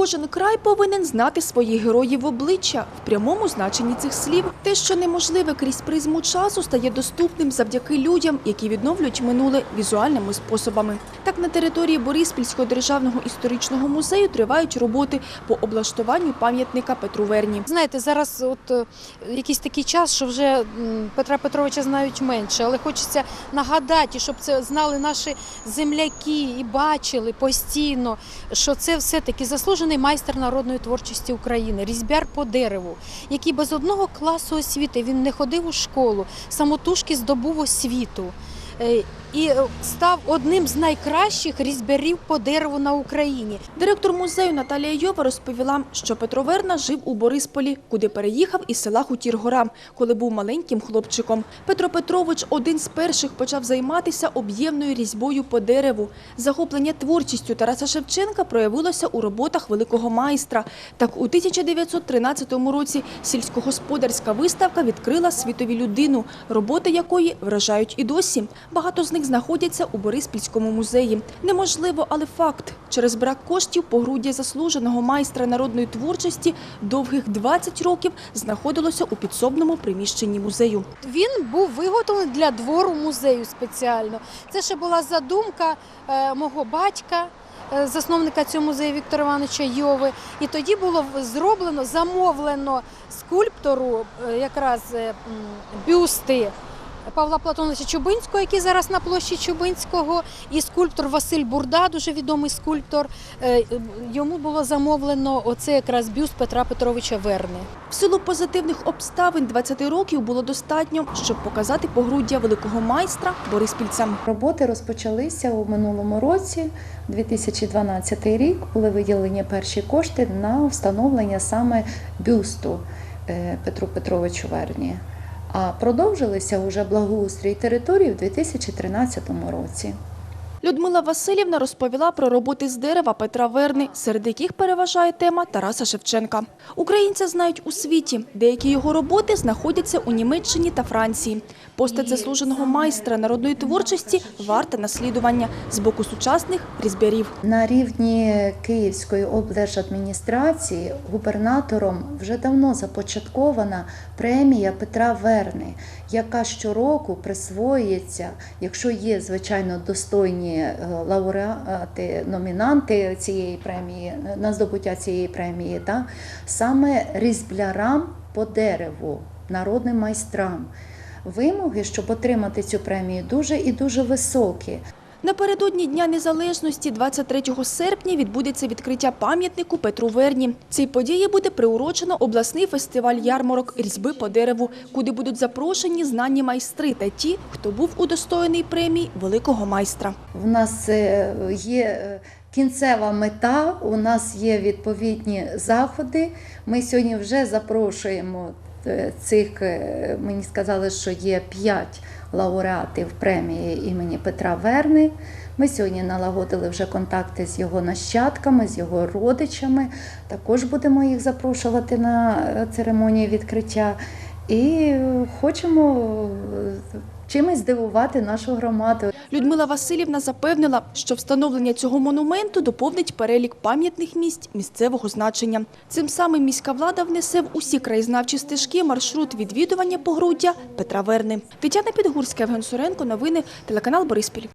Кожен край повинен знати своїх героїв в обличчя в прямому значенні цих слів. Те, що неможливе крізь призму часу, стає доступним завдяки людям, які відновлюють минуле візуальними способами. Так на території Бориспільського державного історичного музею тривають роботи по облаштуванню пам'ятника Петру Верні. Знаєте, зараз от е, якийсь такий час, що вже Петра Петровича знають менше, але хочеться нагадати, щоб це знали наші земляки і бачили постійно, що це все-таки заслужений майстер народної творчості України, різьбяр по дереву, який без одного класу освіти він не ходив у школу, самотужки здобув освіту. І е, став одним з найкращих різьбярів по дереву на Україні. Директор музею Наталія Йова розповіла, що Петро Верна жив у Борисполі, куди переїхав із села Хутір-Гора, коли був маленьким хлопчиком. Петро Петрович один з перших почав займатися об'ємною різьбою по дереву. Захоплення творчістю Тараса Шевченка проявилося у роботах великого майстра. Так у 1913 році сільськогосподарська виставка відкрила світові людину, роботи якої вражають і досі. Багато з них знаходяться у Бориспільському музеї. Неможливо, але факт. Через брак коштів погруддя заслуженого майстра народної творчості довгих 20 років знаходилося у підсобному приміщенні музею. Він був виготовлений для двору музею спеціально. Це ще була задумка е, мого батька. е, Засновника цього музею Віктора Івановича Йови, і тоді було зроблено, замовлено скульптору е, якраз бюсти Павла Платоновича Чубинського, який зараз на площі Чубинського, і скульптор Василь Бурда, дуже відомий скульптор. Е, Йому було замовлено оце якраз бюст Петра Петровича Верни. В силу позитивних обставин 20 років було достатньо, щоб показати погруддя великого майстра бориспільцям. Роботи розпочалися у минулому році, 2012 рік. Були виділені перші кошти на встановлення саме бюсту е, Петру Петровичу Верні. А продовжилися уже благоустрій території в 2013 році. Людмила Васильівна розповіла про роботи з дерева Петра Верни, серед яких переважає тема Тараса Шевченка. Українця знають у світі. Деякі його роботи знаходяться у Німеччині та Франції. Постать заслуженого майстра народної творчості варта наслідування з боку сучасних різьбярів. На рівні Київської облдержадміністрації губернатором вже давно започаткована премія Петра Верни, яка щороку присвоюється, якщо є звичайно достойні е, лауреати, номінанти цієї премії на здобуття цієї премії, да, саме різблярам по дереву, народним майстрам. Вимоги, щоб отримати цю премію, дуже і дуже високі. Напередодні Дня Незалежності 23 серпня відбудеться відкриття пам'ятнику Петру Верні. Цій події буде приурочено обласний фестиваль ярмарок різьби по дереву, куди будуть запрошені знані майстри та ті, хто був удостоєний премії великого майстра. В нас е, є е, кінцева мета, у нас є відповідні заходи. Ми сьогодні вже запрошуємо цих, е, мені сказали, що є п'ять лауреатів премії імені Петра Верни. Ми сьогодні налагодили вже контакти з його нащадками, з його родичами. Також будемо їх запрошувати на церемонії церемонію відкриття. І е, хочемо е, чимось здивувати нашу громаду. Людмила Васильівна запевнила, що встановлення цього монументу доповнить перелік пам'ятних місць місцевого значення. Цим самим міська влада внесе в усі краєзнавчі стежки маршрут відвідування погруддя Петра Верни. Тетяна Підгурська, Євген Суренко. Новини телеканал Бориспіль.